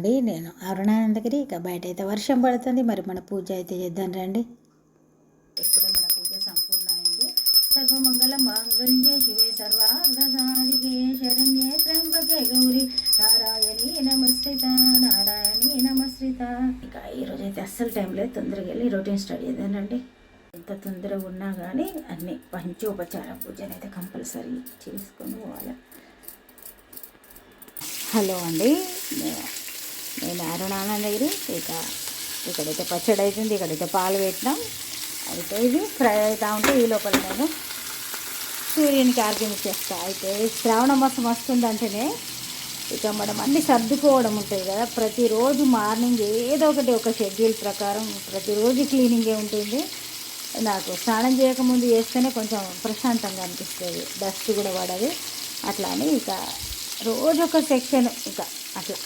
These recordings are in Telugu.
అండి నేను. అరుణానందగిరి ఇక బయట అయితే వర్షం పడుతుంది మరి మన పూజ అయితే చేద్దాం రండి. ఇప్పుడే మన పూజ సంపూర్ణమైంది. సర్వమంగళ మాంగళ్యే శివే సర్వార్ధసాధికే శరణ్యే త్రంబకే గౌరి. నారాయణి నమస్కృత నారాయణి నమస్కృత. ఇక ఈరోజు అయితే అస్సలు టైం లేదు తొందరగా వెళ్ళి రొటీన్ స్టార్ట్ చేద్దానండి ఎంత తొందరగా ఉన్నా కానీ అన్ని పంచోపచార పూజనైతే అయితే కంపల్సరీ చేసుకొని పోవాలి. హలో అండి నే- నేను అరుణానందగిరి ఇక ఇక్కడైతే పచ్చడి అవుతుంది ఇక్కడైతే పాలు పెట్టినాం. అయితే ఇది ఫ్రై అవుతూ ఉంటే ఈ లోపల నేను సూర్యునికి ఆర్గ్యం ఇచ్చేస్తా అయితే శ్రావణ మాసం వస్తుందంటేనే ఇక మనం అన్ని సర్దుకోవడం ఉంటుంది కదా. ప్రతిరోజు మార్నింగ్ ఏదో ఒకటి ఒక షెడ్యూల్ ప్రకారం ప్రతిరోజు క్లీనింగే ఉంటుంది. నాకు స్నానం చేయకముందు చేస్తేనే కొంచెం ప్రశాంతంగా అనిపిస్తుంది. డస్ట్ కూడా పడదు. అట్లా అని ఇక రోజు ఒక సెక్షన్ ఇక అట్లా.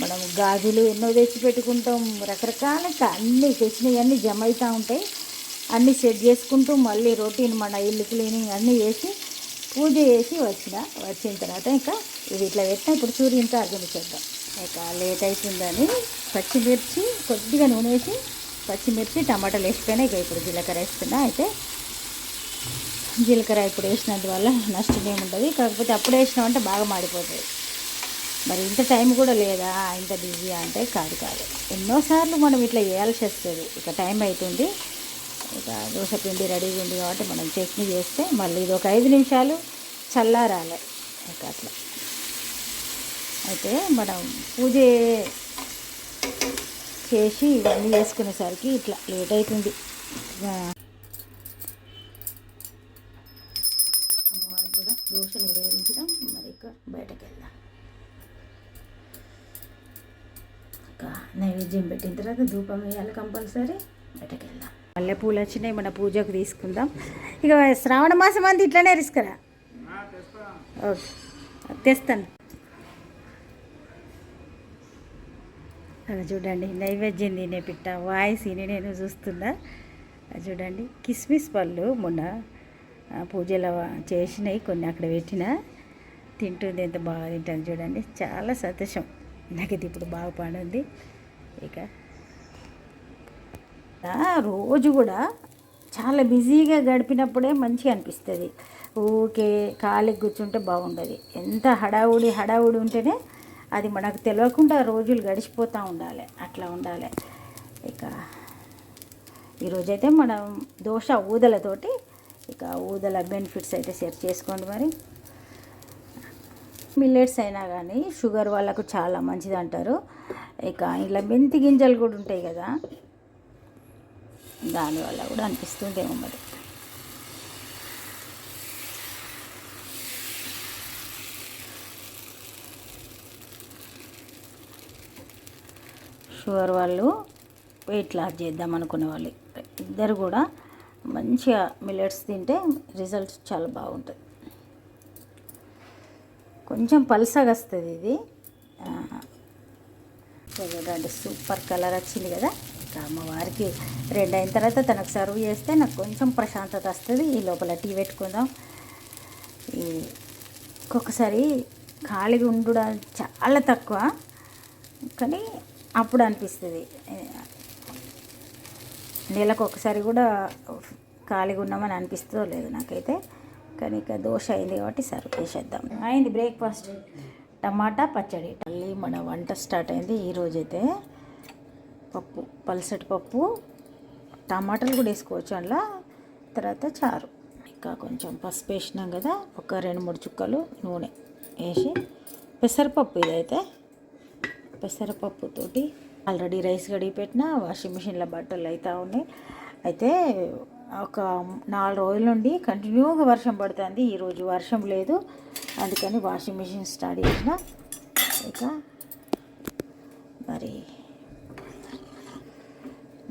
మనం గాజులు ఎన్నో తెచ్చి పెట్టుకుంటాం. రకరకాల అన్నీ తెచ్చినవి అన్నీ జమ అవుతూ ఉంటాయి. అన్నీ సెట్ చేసుకుంటూ మళ్ళీ రొటీన్ మన ఇల్లు క్లీనింగ్ అన్నీ చేసి పూజ చేసి వచ్చిన వచ్చిన తర్వాత ఇంకా ఇది ఇట్లా పెట్టినా ఇప్పుడు సూర్యునితో చేద్దాం. ఇక లేట్ అవుతుందని పచ్చిమిర్చి కొద్దిగా నూనె వేసి పచ్చిమిర్చి టమాటాలు వేసిపోయినా ఇక ఇప్పుడు జీలకర్ర వేస్తున్నా. అయితే జీలకర్ర ఇప్పుడు వేసినందువల్ల నష్టం ఏముండదు. కాకపోతే అప్పుడు వేసినామంటే బాగా మాడిపోతుంది మరి ఇంత టైం కూడా లేదా? ఇంత బిజీ అంటే కాదు కాదు. ఎన్నోసార్లు మనం ఇట్లా చేయాల్సి వస్తుంది. ఇక టైం అవుతుంది ఇక దోశ పిండి రెడీగా ఉంది కాబట్టి మనం చట్నీ చేస్తే మళ్ళీ ఇది ఒక ఐదు నిమిషాలు చల్లారాలి. ఇక అట్లా. అయితే మనం పూజ చేసి ఇవన్నీ చేసుకునేసరికి ఇట్లా లేట్ అవుతుంది అమ్మవారికి కూడా దోశ నివేదించడం మరి ఇక బయటకు వెళ్దాం ఇంకా నైవేద్యం పెట్టిన తర్వాత ధూపం వేయాలి కంపల్సరీ. బయటకు వెళ్దాం మల్లెపూలు వచ్చినాయి మన పూజకు తీసుకుందాం. ఇక శ్రావణ మాసం అంతా ఇట్లనే రిస్కరా ఓకే. తెస్తాను. అలా చూడండి నైవేద్యం తినే పిట్ట వాయిస్ నేను చూస్తున్నా. అది చూడండి కిస్మిస్ పళ్ళు మొన్న పూజలు చేసినవి చేసినాయి కొన్ని అక్కడ పెట్టిన. తింటుంది ఎంత బాగా తింటాను చూడండి. చాలా సంతోషం. నాకు ఇప్పుడు బాగా పండుంది ఇక రోజు కూడా చాలా బిజీగా గడిపినప్పుడే మంచిగా అనిపిస్తుంది. ఊకే ఖాళీకి కూర్చుంటే బాగుండదు. ఎంత హడావుడి హడావుడి ఉంటేనే అది మనకు తెలియకుండా రోజులు గడిచిపోతూ ఉండాలి. అట్లా ఉండాలి. ఇక ఈరోజైతే మనం దోశ ఊదలతోటి ఇక ఊదల బెనిఫిట్స్ అయితే షేర్ చేసుకోండి మరి. మిల్లెట్స్ అయినా కానీ షుగర్ వాళ్ళకు చాలా మంచిది అంటారు ఇక ఇలా మెంతి గింజలు కూడా ఉంటాయి కదా దానివల్ల కూడా అనిపిస్తుందేమో మరి. షుగర్ వాళ్ళు వెయిట్ లాస్ చేద్దాం అనుకునే వాళ్ళు ఇద్దరు కూడా మంచిగా మిల్లెట్స్ తింటే రిజల్ట్స్ చాలా బాగుంటుంది కొంచెం పల్సగా వస్తుంది ఇది. చూడండి సూపర్ కలర్ వచ్చింది కదా. ఇంకా అమ్మవారికి రెండు అయిన తర్వాత తనకు సర్వ్ చేస్తే నాకు కొంచెం ప్రశాంతత వస్తుంది. ఈ లోపల టీ పెట్టుకుందాం. ఈ ఒక్కొక్కసారి ఖాళీగా ఉండడం చాలా తక్కువ. కానీ అప్పుడు అనిపిస్తుంది. నెలకు ఒకసారి కూడా ఖాళీగా ఉన్నామని అనిపిస్తుందో లేదు నాకైతే. కానీ ఇక దోశ అయింది కాబట్టి సర్వ్ చేసేద్దాం. అయింది బ్రేక్ఫాస్ట్ టమాటా పచ్చడి. మళ్ళీ మన వంట స్టార్ట్ అయింది. ఈరోజైతే పప్పు పలసటి పప్పు టమాటాలు కూడా వేసుకోవచ్చు. అందులో తర్వాత చారు. ఇంకా కొంచెం పసుపు వేసినాం కదా ఒక రెండు మూడు చుక్కలు నూనె వేసి పెసరపప్పు ఇదైతే. పెసరపప్పుతోటి ఆల్రెడీ రైస్ కడిగి పెట్టిన వాషింగ్ మిషన్లో బట్టలు అవుతూ ఉన్నాయి. అయితే ఒక నాలుగు రోజుల నుండి కంటిన్యూగా వర్షం పడుతుంది. ఈరోజు వర్షం లేదు. అందుకని వాషింగ్ మిషన్ స్టార్ట్ చేసిన. ఇక మరి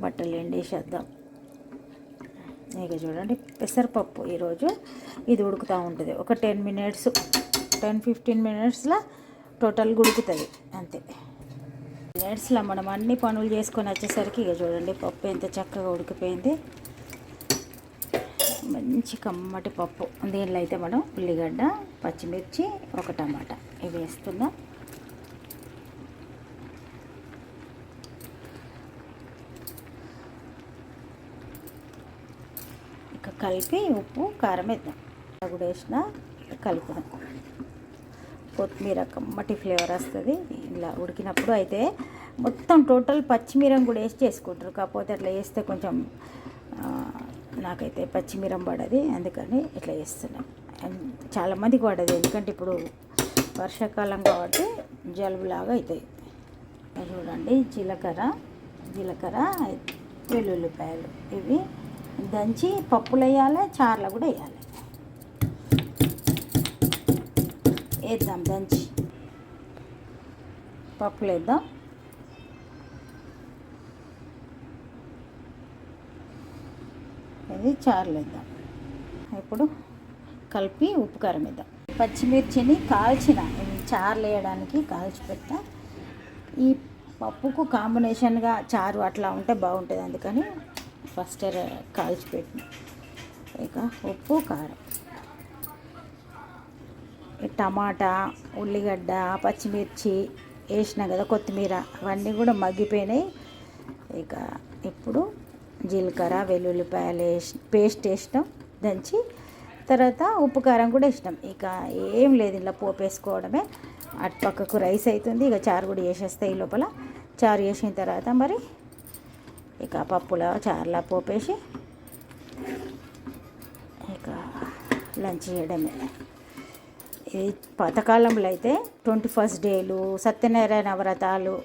బట్టలు ఎండేసేద్దాం ఇక చూడండి పెసరపప్పు ఈరోజు ఇది ఉడుకుతూ ఉంటుంది. ఒక టెన్ మినిట్స్ టెన్ ఫిఫ్టీన్ మినిట్స్లో టోటల్ ఉడుకుతుంది అంతే. మినిట్స్లో మనం అన్ని పనులు చేసుకొని వచ్చేసరికి ఇక చూడండి పప్పు ఎంత చక్కగా ఉడికిపోయింది. మంచి కమ్మటి పప్పు. దీనిలో అయితే మనం ఉల్లిగడ్డ పచ్చిమిర్చి ఒక టమాటా. ఇవి వేస్తున్నాం. కలిపి ఉప్పు కారం వేద్దాం. కూడా వేసిన కలుపుదాం. కొత్తిమీర కమ్మటి ఫ్లేవర్ వస్తుంది. ఇలా ఉడికినప్పుడు అయితే మొత్తం టోటల్ పచ్చిమీరం కూడా వేసి చేసుకుంటారు. కాకపోతే అట్లా వేస్తే కొంచెం నాకైతే పచ్చిమిరం పడది అందుకని ఇట్లా చేస్తున్నాం. అండ్ చాలామందికి పడదు ఎందుకంటే ఇప్పుడు వర్షాకాలం కాబట్టి జలుబులాగా అవుతాయి చూడండి జీలకర్ర జీలకర్ర వెల్లుల్లిపాయలు. ఇవి దంచి పప్పులు వేయాలి చార్లు కూడా వేయాలి. వేద్దాం దంచి. పప్పులు వేద్దాం. ఇది చారులేద్దాం ఇప్పుడు కలిపి ఉప్పు కారం వేద్దాం. పచ్చిమిర్చిని కాల్చిన చారులు వేయడానికి కాల్చి పెట్టా ఈ పప్పుకు కాంబినేషన్గా చారు అట్లా ఉంటే బాగుంటుంది అందుకని ఫస్ట్ కాల్చి పెట్టిన. ఇక ఉప్పు కారం. టమాటా ఉల్లిగడ్డ పచ్చిమిర్చి వేసినా కదా కొత్తిమీర అవన్నీ కూడా మగ్గిపోయినాయి. ఇక ఇప్పుడు జీలకర్ర వెల్లుల్లిపాయలు వేసి పేస్ట్ వేసినాం. దంచి తర్వాత ఉప్పు కారం కూడా వేసినాం. ఇక ఏం లేదు ఇలా పోపు వేసుకోవడమే. అటు పక్కకు రైస్ అవుతుంది ఇక చారు కూడా వేసేస్తాయి ఈ లోపల. చారు వేసిన తర్వాత మరి ఇక పప్పులో చారులా పోపేసి ఇక లంచ్ చేయడమే. ఇది పాతకాలంలో అయితే ట్వంటీ ఫస్ట్ డేలు సత్యనారాయణ వ్రతాలు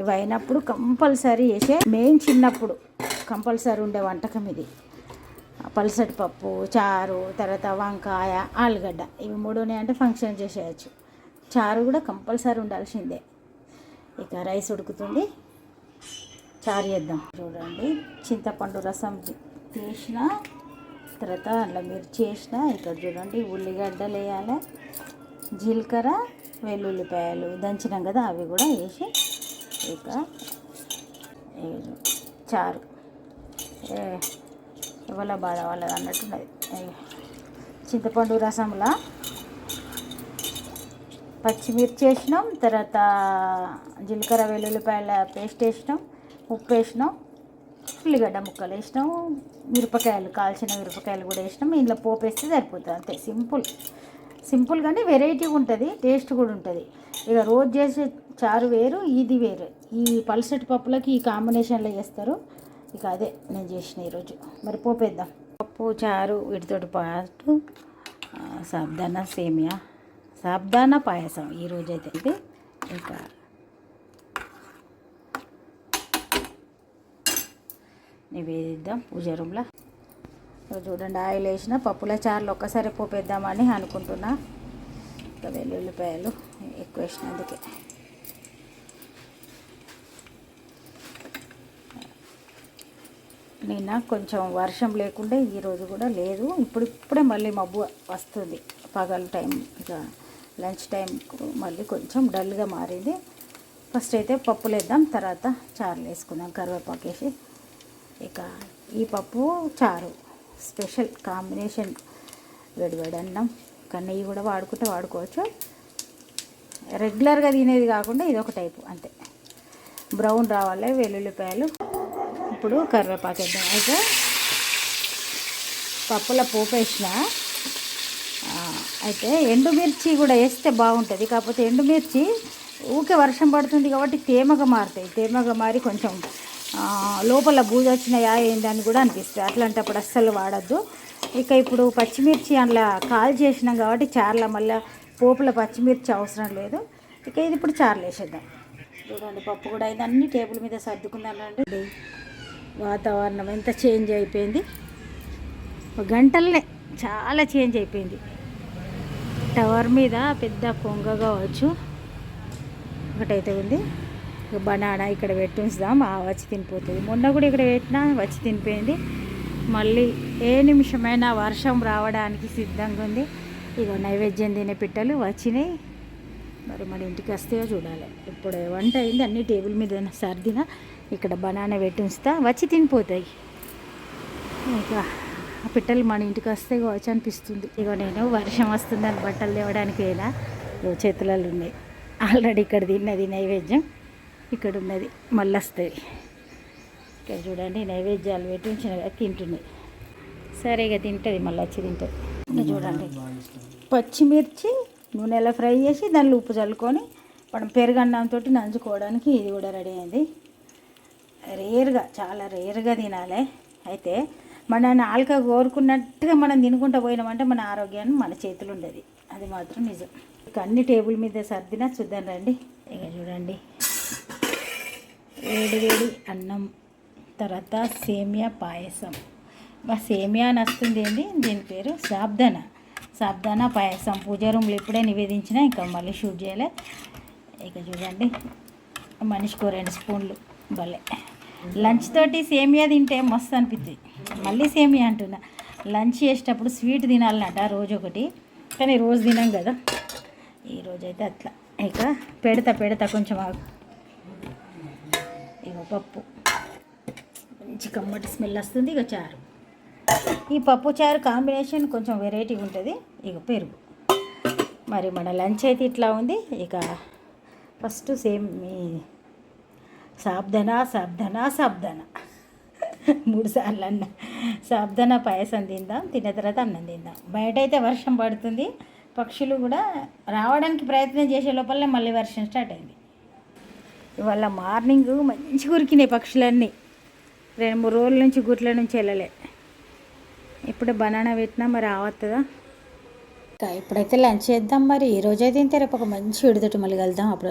ఇవి అయినప్పుడు కంపల్సరీ చేసే మెయిన్ చిన్నప్పుడు కంపల్సరీ ఉండే వంటకం ఇది. పలసటి పప్పు చారు తర్వాత వంకాయ ఆలుగడ్డ ఇవి మూడు అంటే ఫంక్షన్ చేసేయచ్చు. చారు కూడా కంపల్సరీ ఉండాల్సిందే. ఇక రైస్ ఉడుకుతుంది. చారు చేద్దాం. చూడండి. చింతపండు రసం తీసిన తర్వాత అందులో మిర్చి చేసిన ఇక్కడ చూడండి. ఉల్లిగడ్డలు వేయాలి. జీలకర్ర వెల్లుల్లిపాయలు దంచినాం కదా అవి కూడా వేసి ఇక చారు ఏ- ఇవాళ బాధ వాళ్ళది అన్నట్టున్నది చింతపండు రసంలో? పచ్చిమిర్చి వేసినాం తర్వాత జీలకర్ర వెల్లుల్లిపాయల పేస్ట్ వేసినాం ఉప్పు వేసినాం ఉల్లిగడ్డ ముక్కలు వేసినాం మిరపకాయలు కాల్చిన మిరపకాయలు కూడా వేసినాం. ఇంట్లో పోపు వేస్తే సరిపోతుంది అంతే సింపుల్. సింపుల్ కానీ వెరైటీ ఉంటుంది టేస్ట్ కూడా ఉంటుంది. ఇక రోజు చేసే చారు వేరు ఇది వేరు. ఈ పలసటి పప్పులకి ఈ కాంబినేషన్లో చేస్తారు. ఇక అదే నేను చేసిన ఈరోజు. మరి పోపేద్దాం. పప్పు చారు వీటితోటి పాటు ఆ, సాబ్దానా సేమియా. సాబ్దానా పాయసం ఈరోజు అయితే ఇది ఇక నివేదిద్దాం పూజ రూమ్లో. చూడండి ఆయిల్ వేసిన పప్పుల చారులు ఒక్కసారి పోపేద్దామని అనుకుంటున్నా. ఇంకా వెల్లుల్లిపాయలు ఎక్కువ వేసినందుకే. నిన్న కొంచెం వర్షం లేకుండా ఈరోజు కూడా లేదు. ఇప్పుడు ఇప్పుడే మళ్ళీ మబ్బు వస్తుంది. పగల టైం ఇక లంచ్ టైంకు మళ్ళీ కొంచెం డల్గా మారింది. ఫస్ట్ అయితే పప్పులు వేద్దాం తర్వాత చారులు వేసుకుందాం. కరివేపాకు వేసి ఇక ఈ పప్పు చారు స్పెషల్ కాంబినేషన్ వేడివేడి అన్నం. కానీ నెయ్యి కూడా వాడుకుంటే వాడుకోవచ్చు. రెగ్యులర్గా తినేది కాకుండా ఇది ఒక టైపు అంతే. బ్రౌన్ రావాలి వెల్లుల్లిపాయలు ఇప్పుడు కరివేపాకు వేద్దాం అయితే పప్పుల పోపు వేసిన. అయితే ఎండుమిర్చి కూడా వేస్తే బాగుంటుంది. కాకపోతే ఎండుమిర్చి ఊకే వర్షం పడుతుంది కాబట్టి తేమగా మారుతాయి. తేమగా మారి కొంచెం లోపల బూజు వచ్చినాయా ఏందని కూడా అనిపిస్తుంది. అట్లాంటప్పుడు అస్సలు వాడద్దు. ఇక ఇప్పుడు పచ్చిమిర్చి అందులో కాల్ చేసినాం కాబట్టి చార్ల మళ్ళీ పోపుల పచ్చిమిర్చి అవసరం లేదు. ఇక ఇది ఇప్పుడు చార్లు వేసేద్దాం చూడండి పప్పు కూడా అయింది. అన్ని టేబుల్ మీద సర్దుకుందానండి వాతావరణం ఎంత చేంజ్ అయిపోయింది? ఒక గంటలనే చాలా చేంజ్ అయిపోయింది. టవర్ మీద పెద్ద కొంగ కావచ్చు. ఒకటైతే ఉంది. బనానా ఇక్కడ పెట్టి ఉంచుదాం. ఆ వచ్చి తినిపోతుంది. మొన్న కూడా ఇక్కడ పెట్టినా వచ్చి తినిపోయింది. మళ్ళీ ఏ నిమిషమైనా వర్షం రావడానికి సిద్ధంగా ఉంది. ఇక నైవేద్యం తినే పిట్టలు వచ్చినాయి. మరి మన ఇంటికి వస్తాయో చూడాలి. ఇప్పుడు వంట అయింది. అన్ని టేబుల్ మీద సర్దిన. ఇక్కడ బనానా పెట్టి ఉంచుతా వచ్చి తినిపోతాయి. ఇక ఆ పిట్టలు మన ఇంటికి వస్తే వచ్చి అనిపిస్తుంది. ఇగో నేను వర్షం వస్తుందని బట్టలు తేవడానికి అయినా చేతులలో ఉన్నాయి. ఆల్రెడీ ఇక్కడ తిన్నది నైవేద్యం ఇక్కడ ఉన్నది మళ్ళీ వస్తుంది ఇక్కడ చూడండి నైవేద్యాలు పెట్టి ఉంచిన తింటున్నాయి. సరే ఇక తింటుంది మళ్ళీ వచ్చి తింటుంది. ఇంకా చూడండి పచ్చిమిర్చి నూనెలో ఫ్రై చేసి దానిలో ఉప్పు చల్లుకొని మనం పెరుగన్నంతో నంచుకోవడానికి ఇది కూడా రెడీ అయింది. రేర్గా చాలా రేరుగా తినాలి. అయితే మన నాలుక కోరుకున్నట్టుగా మనం తినుకుంటూ పోయినామంటే మన ఆరోగ్యాన్ని మన చేతులు ఉండేది. అది మాత్రం నిజం. ఇక అన్ని టేబుల్ మీద సర్దినా చూద్దాం రండి. ఇక చూడండి. వేడి వేడి అన్నం తర్వాత సేమియా పాయసం. మా సేమియా అని వస్తుంది ఏంటి దీని పేరు సాబ్దానా. సాబ్దానా పాయసం. పూజ రూమ్లో ఇప్పుడే నివేదించిన ఇంకా మళ్ళీ షూట్ చేయలే. ఇక చూడండి. మనిషికి రెండు స్పూన్లు. భలే. లంచ్ తోటి సేమియా తింటే మస్తు అనిపిస్తుంది మళ్ళీ సేమియా అంటున్నా. లంచ్ చేసేటప్పుడు స్వీట్ తినాలన్నట రోజు ఒకటి కానీ రోజు తినాం కదా. ఈరోజు అయితే అట్లా. ఇక పెడతా పెడతా కొంచెం ఆగు. ఇక పప్పు. మంచి కమ్మటి స్మెల్ వస్తుంది. ఇక చారు. ఈ పప్పు చారు కాంబినేషన్ కొంచెం వెరైటీగా ఉంటుంది. ఇక పెరుగు. మరి మన లంచ్ అయితే ఇట్లా ఉంది. ఇక ఫస్ట్ సేమ్ మీ సాబ్దనా సాబ్దనా సాబ్దన మూడు సార్లు అన్న సాబ్దన పాయసం తిందాం తిన్న తర్వాత అన్నం తిందాం. బయట అయితే వర్షం పడుతుంది. పక్షులు కూడా రావడానికి ప్రయత్నం చేసే లోపలనే మళ్ళీ వర్షం స్టార్ట్ అయింది. ఇవాళ మార్నింగ్ మంచి ఉరికినాయి పక్షులన్నీ. రెండు మూడు రోజుల నుంచి గుట్ల నుంచి వెళ్ళలే. ఇప్పుడు బనానా పెట్టినా మరి రావస్తుందా ఇప్పుడైతే లంచ్ చేద్దాం మరి. ఈ రోజైతే రేపు ఒక మంచి విడుదట మళ్ళీ కలుద్దాం. అప్పుడు